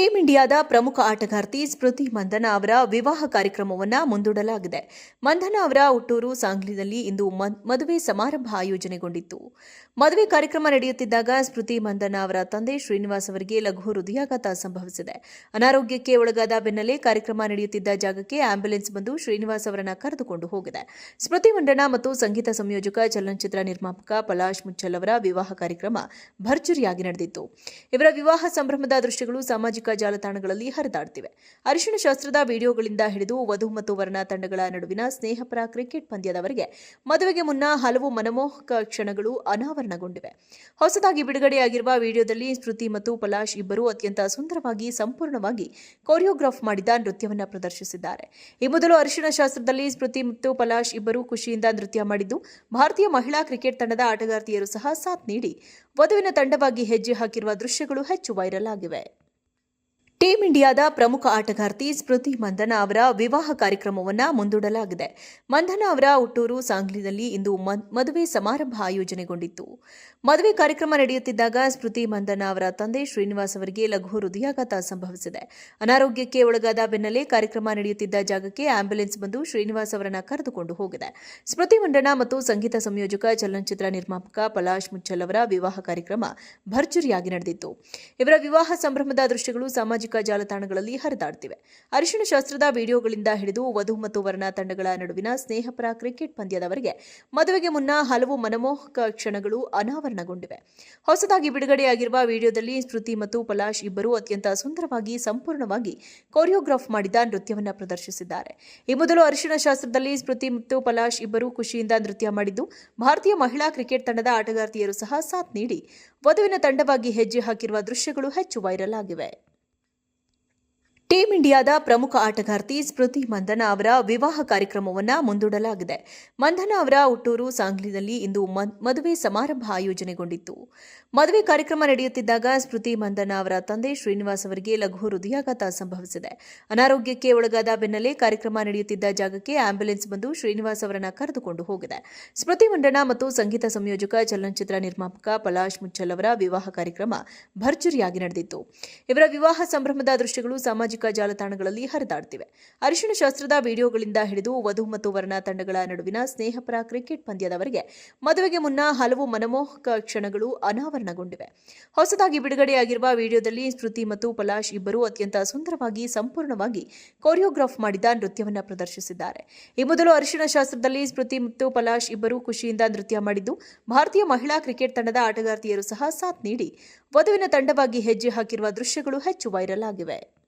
Team ಇಂಡಿಯಾದ ಪ್ರಮುಖ ಆಟಗಾರ್ತಿ ಸ್ಮೃತಿ ಮಂದನ ಅವರ ವಿವಾಹ ಕಾರ್ಯಕ್ರಮವನ್ನು ಮುಂದೂಡಲಾಗಿದೆ. ಮಂದನ ಅವರ ಹುಟ್ಟೂರು ಸಾಂಗ್ಲಿನಲ್ಲಿ ಇಂದು ಮದುವೆ ಸಮಾರಂಭ ಆಯೋಜನೆಗೊಂಡಿತ್ತು. ಮದುವೆ ಕಾರ್ಯಕ್ರಮ ನಡೆಯುತ್ತಿದ್ದಾಗ ಸ್ಮೃತಿ ಮಂದನ ಅವರ ತಂದೆ ಶ್ರೀನಿವಾಸ್ ಅವರಿಗೆ ಲಘು ಹೃದಯಾಘಾತ ಸಂಭವಿಸಿದೆ. ಅನಾರೋಗ್ಯಕ್ಕೆ ಒಳಗಾದ ಬೆನ್ನಲ್ಲೇ ಕಾರ್ಯಕ್ರಮ ನಡೆಯುತ್ತಿದ್ದ ಜಾಗಕ್ಕೆ ಆಂಬ್ಯುಲೆನ್ಸ್ ಬಂದು ಶ್ರೀನಿವಾಸ್ ಅವರನ್ನು ಕರೆದುಕೊಂಡು ಹೋಗಿದೆ. ಸ್ಮೃತಿ ಮಂಡನ ಮತ್ತು ಸಂಗೀತ ಸಂಯೋಜಕ, ಚಲನಚಿತ್ರ ನಿರ್ಮಾಪಕ ಪಲಾಶ್ ಮುಚ್ಚಲ್ ಅವರ ವಿವಾಹ ಕಾರ್ಯಕ್ರಮ ಭರ್ಜರಿಯಾಗಿ ನಡೆದಿತ್ತು. ಇವರ ವಿವಾಹ ಸಂಭ್ರಮದ ದೃಶ್ಯಗಳು ಸಾಮಾಜಿಕ ಜಾಲತಾಣಗಳಲ್ಲಿ ಹರಿದಾಡ್ತಿವೆ. ಅರಿಶಿಣ ಶಾಸ್ತ್ರದ ವಿಡಿಯೋಗಳಿಂದ ಹಿಡಿದು ವಧು ಮತ್ತು ವರನ ತಂಡಗಳ ನಡುವಿನ ಸ್ನೇಹಪರ ಕ್ರಿಕೆಟ್ ಪಂದ್ಯದವರೆಗೆ ಮದುವೆಗೆ ಮುನ್ನ ಹಲವು ಮನಮೋಹಕ ಕ್ಷಣಗಳು ಅನಾವರಣಗೊಂಡಿವೆ. ಹೊಸದಾಗಿ ಬಿಡುಗಡೆಯಾಗಿರುವ ವಿಡಿಯೋದಲ್ಲಿ ಸ್ಮೃತಿ ಮತ್ತು ಪಲಾಶ್ ಇಬ್ಬರು ಅತ್ಯಂತ ಸುಂದರವಾಗಿ ಸಂಪೂರ್ಣವಾಗಿ ಕೊರಿಯೋಗ್ರಾಫ್ ಮಾಡಿದ ನೃತ್ಯವನ್ನು ಪ್ರದರ್ಶಿಸಿದ್ದಾರೆ. ಈ ಮೊದಲು ಅರಿಶಿಣ ಶಾಸ್ತ್ರದಲ್ಲಿ ಸ್ಮೃತಿ ಮತ್ತು ಪಲಾಶ್ ಇಬ್ಬರು ಖುಷಿಯಿಂದ ನೃತ್ಯ ಮಾಡಿದ್ದು, ಭಾರತೀಯ ಮಹಿಳಾ ಕ್ರಿಕೆಟ್ ತಂಡದ ಆಟಗಾರ್ತಿಯರು ಸಹ ಸಾಥ್ ನೀಡಿ, ವಧುವಿನ ತಂಡವಾಗಿ ಹೆಜ್ಜೆ ಹಾಕಿರುವ ದೃಶ್ಯಗಳು ಹೆಚ್ಚು ವೈರಲ್ ಆಗಿವೆ. ಟೀಂ ಇಂಡಿಯಾದ ಪ್ರಮುಖ ಆಟಗಾರ್ತಿ ಸ್ಮೃತಿ ಮಂದನ ಅವರ ವಿವಾಹ ಕಾರ್ಯಕ್ರಮವನ್ನು ಮುಂದೂಡಲಾಗಿದೆ. ಮಂದನ ಅವರ ಹುಟ್ಟೂರು ಸಾಂಗ್ಲಿನಲ್ಲಿ ಇಂದು ಮದುವೆ ಸಮಾರಂಭ ಆಯೋಜನೆಗೊಂಡಿತ್ತು. ಮದುವೆ ಕಾರ್ಯಕ್ರಮ ನಡೆಯುತ್ತಿದ್ದಾಗ ಸ್ಮೃತಿ ಮಂದನ ಅವರ ತಂದೆ ಶ್ರೀನಿವಾಸ್ ಅವರಿಗೆ ಲಘು ಹೃದಯಾಘಾತ ಸಂಭವಿಸಿದೆ. ಅನಾರೋಗ್ಯಕ್ಕೆ ಒಳಗಾದ ಬೆನ್ನಲ್ಲೇ ಕಾರ್ಯಕ್ರಮ ನಡೆಯುತ್ತಿದ್ದ ಜಾಗಕ್ಕೆ ಆಂಬ್ಯುಲೆನ್ಸ್ ಬಂದು ಶ್ರೀನಿವಾಸ್ ಅವರನ್ನ ಕರೆದುಕೊಂಡು ಹೋಗಿದೆ. ಸ್ಮೃತಿ ಮಂಡನ ಮತ್ತು ಸಂಗೀತ ಸಂಯೋಜಕ, ಚಲನಚಿತ್ರ ನಿರ್ಮಾಪಕ ಪಲಾಶ್ ಮುಚ್ಚಲ್ ಅವರ ವಿವಾಹ ಕಾರ್ಯಕ್ರಮ ಭರ್ಜರಿಯಾಗಿ ನಡೆದಿತ್ತು. ಇವರ ವಿವಾಹ ಸಂಭ್ರಮದ ದೃಶ್ಯಗಳು ಸಾಮಾಜಿಕ ಜಾಲತಾಣಗಳಲ್ಲಿ ಹರಿದಾಡ್ತಿವೆ. ಅರಿಶಿಣ ಶಾಸ್ತ್ರದ ವಿಡಿಯೋಗಳಿಂದ ಹಿಡಿದು ವಧು ಮತ್ತು ವರ್ಣ ತಂಡಗಳ ನಡುವಿನ ಸ್ನೇಹಪರ ಕ್ರಿಕೆಟ್ ಪಂದ್ಯದವರೆಗೆ ಮದುವೆಗೆ ಮುನ್ನ ಹಲವು ಮನಮೋಹಕ ಕ್ಷಣಗಳು ಅನಾವರಣಗೊಂಡಿವೆ. ಹೊಸದಾಗಿ ಬಿಡುಗಡೆಯಾಗಿರುವ ವಿಡಿಯೋದಲ್ಲಿ ಸ್ಮೃತಿ ಮತ್ತು ಪಲಾಶ್ ಇಬ್ಬರು ಅತ್ಯಂತ ಸುಂದರವಾಗಿ ಸಂಪೂರ್ಣವಾಗಿ ಕೊರಿಯೋಗ್ರಾಫ್ ಮಾಡಿದ ನೃತ್ಯವನ್ನು ಪ್ರದರ್ಶಿಸಿದ್ದಾರೆ. ಈ ಮೊದಲು ಅರಿಶಿಣ ಶಾಸ್ತ್ರದಲ್ಲಿ ಸ್ಮೃತಿ ಮತ್ತು ಪಲಾಶ್ ಇಬ್ಬರು ಖುಷಿಯಿಂದ ನೃತ್ಯ ಮಾಡಿದ್ದು, ಭಾರತೀಯ ಮಹಿಳಾ ಕ್ರಿಕೆಟ್ ತಂಡದ ಆಟಗಾರ್ತಿಯರು ಸಹ ಸಾಥ್ ನೀಡಿ, ವಧುವಿನ ತಂಡವಾಗಿ ಹೆಜ್ಜೆ ಹಾಕಿರುವ ದೃಶ್ಯಗಳು ಹೆಚ್ಚು ವೈರಲ್ ಆಗಿವೆ. ಟೀಂ ಇಂಡಿಯಾದ ಪ್ರಮುಖ ಆಟಗಾರ್ತಿ ಸ್ಮೃತಿ ಮಂದನ ಅವರ ವಿವಾಹ ಕಾರ್ಯಕ್ರಮವನ್ನು ಮುಂದೂಡಲಾಗಿದೆ. ಮಂದನ ಅವರ ಹುಟ್ಟೂರು ಸಾಂಗ್ಲಿನಲ್ಲಿ ಇಂದು ಮದುವೆ ಸಮಾರಂಭ ಆಯೋಜನೆಗೊಂಡಿತ್ತು. ಮದುವೆ ಕಾರ್ಯಕ್ರಮ ನಡೆಯುತ್ತಿದ್ದಾಗ ಸ್ಮೃತಿ ಮಂದನ ಅವರ ತಂದೆ ಶ್ರೀನಿವಾಸ್ ಅವರಿಗೆ ಲಘು ಹೃದಯಾಘಾತ ಸಂಭವಿಸಿದೆ. ಅನಾರೋಗ್ಯಕ್ಕೆ ಒಳಗಾದ ಬೆನ್ನಲ್ಲೇ ಕಾರ್ಯಕ್ರಮ ನಡೆಯುತ್ತಿದ್ದ ಜಾಗಕ್ಕೆ ಆಂಬ್ಯುಲೆನ್ಸ್ ಬಂದು ಶ್ರೀನಿವಾಸ್ ಅವರನ್ನು ಕರೆದುಕೊಂಡು ಹೋಗಿದೆ. ಸ್ಮೃತಿ ಮಂಡನ ಮತ್ತು ಸಂಗೀತ ಸಂಯೋಜಕ, ಚಲನಚಿತ್ರ ನಿರ್ಮಾಪಕ ಪಲಾಶ್ ಮುಚ್ಚಲ್ ಅವರ ವಿವಾಹ ಕಾರ್ಯಕ್ರಮ ಭರ್ಜರಿಯಾಗಿ ನಡೆದಿತ್ತು. ಇವರ ವಿವಾಹ ಸಂಭ್ರಮದ ದೃಶ್ಯಗಳು ಸಾಮಾಜಿಕ ಜಾಲತಾಣಗಳಲ್ಲಿ ಹರಿದಾಡ್ತಿವೆ. ಅರಿಶಿಣ ಶಾಸ್ತ್ರದ ವಿಡಿಯೋಗಳಿಂದ ಹಿಡಿದು ವಧು ಮತ್ತು ವರ್ಣ ತಂಡಗಳ ನಡುವಿನ ಸ್ನೇಹಪರ ಕ್ರಿಕೆಟ್ ಪಂದ್ಯದವರೆಗೆ ಮದುವೆಗೆ ಮುನ್ನ ಹಲವು ಮನಮೋಹಕ ಕ್ಷಣಗಳು ಅನಾವರಣಗೊಂಡಿವೆ. ಹೊಸದಾಗಿ ಬಿಡುಗಡೆಯಾಗಿರುವ ವಿಡಿಯೋದಲ್ಲಿ ಸ್ಮೃತಿ ಮತ್ತು ಪಲಾಶ್ ಇಬ್ಬರು ಅತ್ಯಂತ ಸುಂದರವಾಗಿ ಸಂಪೂರ್ಣವಾಗಿ ಕೊರಿಯೋಗ್ರಾಫ್ ಮಾಡಿದ ನೃತ್ಯವನ್ನು ಪ್ರದರ್ಶಿಸಿದ್ದಾರೆ. ಈ ಮೊದಲು ಅರಿಶಿಣ ಶಾಸ್ತ್ರದಲ್ಲಿ ಸ್ಮೃತಿ ಮತ್ತು ಪಲಾಶ್ ಇಬ್ಬರು ಖುಷಿಯಿಂದ ನೃತ್ಯ ಮಾಡಿದ್ದು, ಭಾರತೀಯ ಮಹಿಳಾ ಕ್ರಿಕೆಟ್ ತಂಡದ ಆಟಗಾರ್ತಿಯರು ಸಹ ಸಾಥ್ ನೀಡಿ, ವಧುವಿನ ತಂಡವಾಗಿ ಹೆಜ್ಜೆ ಹಾಕಿರುವ ದೃಶ್ಯಗಳು ಹೆಚ್ಚು ವೈರಲ್ ಆಗಿವೆ.